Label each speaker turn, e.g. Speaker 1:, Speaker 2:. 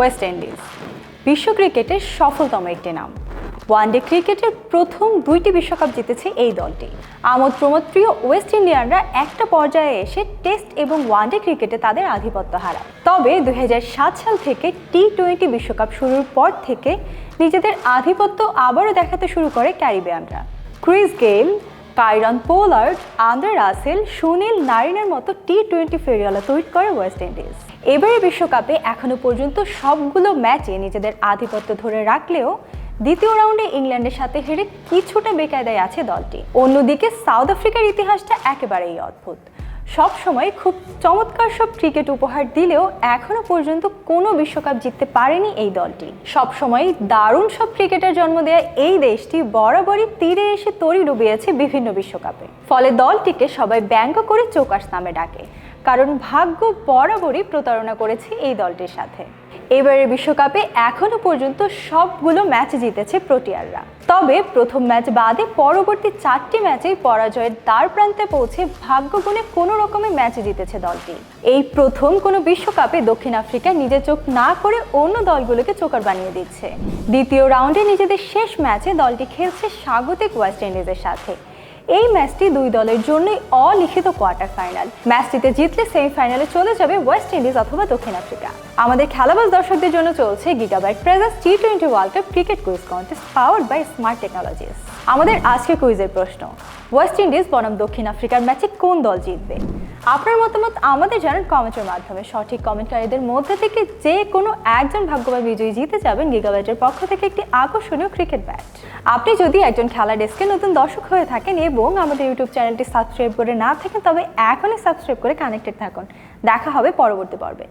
Speaker 1: West Indies বিশ্ব ক্রিকেটের সফলতম একটি নাম। ওয়ানডে ক্রিকেটের প্রথম দুইটি বিশ্বকাপ জিতেছে এই দলটি। আমোদ প্রমোদ প্রিয় ওয়েস্ট ইন্ডিয়ানরা একটা পর্যায়ে এসে টেস্ট এবং ওয়ানডে ক্রিকেটে তাদের আধিপত্য হারায়। তবে দুই হাজার সাত সাল থেকে টি টোয়েন্টি বিশ্বকাপ শুরুর পর থেকে নিজেদের আধিপত্য আবারও দেখাতে শুরু করে ক্যারিবিয়ানরা। Chris Gayle Kieron Pollard Andre Russell Sunil নারিনের মতো টি টোয়েন্টি ফেরিওয়ালা তৈরি করে ওয়েস্ট ইন্ডিজ এবারে বিশ্বকাপে এখনও পর্যন্ত সবগুলো ম্যাচে নিজেদের আধিপত্য ধরে রাখলেও দ্বিতীয় রাউন্ডে ইংল্যান্ডের সাথে হেরে কিছুটা বেকায়দায় আছে দলটি। অন্যদিকে সাউথ আফ্রিকার ইতিহাসটা একেবারেই অদ্ভুত। সব সময় খুব চমৎকার সব ক্রিকেট উপহার দিলেও এখনও পর্যন্ত কোনো বিশ্বকাপ জিততে পারেনি এই দলটি। সব সময় দারুণ সব ক্রিকেটের জন্ম দেওয়া এই দেশটি বরাবরই তীরে এসে তরি ডুবিয়েছে বিভিন্ন বিশ্বকাপে। ফলে দলটিকে সবাই ব্যঙ্গ করে চৌকাশ নামে ডাকে। কারণ ভাগ্য বরাবরই প্রতারণা করেছে এই দলটির সাথে। এবারের বিশ্বকাপে এখনও পর্যন্ত সবগুলো ম্যাচ জিতেছে প্রোটিয়াররা। তবে প্রথম ম্যাচ বাদে পরবর্তী চারটি ম্যাচেই পরাজয়ের দ্বার প্রান্তে পৌঁছে ভাগ্যগুণে কোনো রকমে ম্যাচ জিতেছে দলটি। এই প্রথম কোনো বিশ্বকাপে দক্ষিণ আফ্রিকা নিজের চোখ না করে অন্য দলগুলোকে চোকার বানিয়ে দিচ্ছে। দ্বিতীয় রাউন্ডে নিজেদের শেষ ম্যাচে দলটি খেলছে স্বাগতিক ওয়েস্ট ইন্ডিজের সাথে। এই ম্যাচটি দুই দলের জন্যই অলিখিত কোয়ার্টার ফাইনাল। ম্যাচটিতে জিতলে সেমিফাইনালে চলে যাবে ওয়েস্ট ইন্ডিজ অথবা দক্ষিণ আফ্রিকা। আমাদের খেলাবাজ দর্শকদের জন্য চলছে Gigabyte presents T twenty World Cup cricket quiz contest powered by Smart Technologies আমাদের আজকে কুইজের প্রশ্ন, ওয়েস্ট ইন্ডিজ বনাম দক্ষিণ আফ্রিকার ম্যাচে কোন দল জিতবে? আপনার মতামত আমাদের জানান কমেন্টের মাধ্যমে। সঠিক কমেন্টকারীদের মধ্যে থেকে যে কোনো একজন ভাগ্যবান বিজয়ী জিতে যাবেন গিগাবাইটের পক্ষ থেকে একটি আকর্ষণীয় ক্রিকেট ব্যাট। আপনি যদি একজন খেলা ডেস্কে নতুন দর্শক হয়ে থাকেন এবং আমাদের ইউটিউব চ্যানেলটি সাবস্ক্রাইব করে না থাকেন, তবে এখনই সাবস্ক্রাইব করে কানেক্টেড থাকুন। দেখা হবে পরবর্তী পর্বে।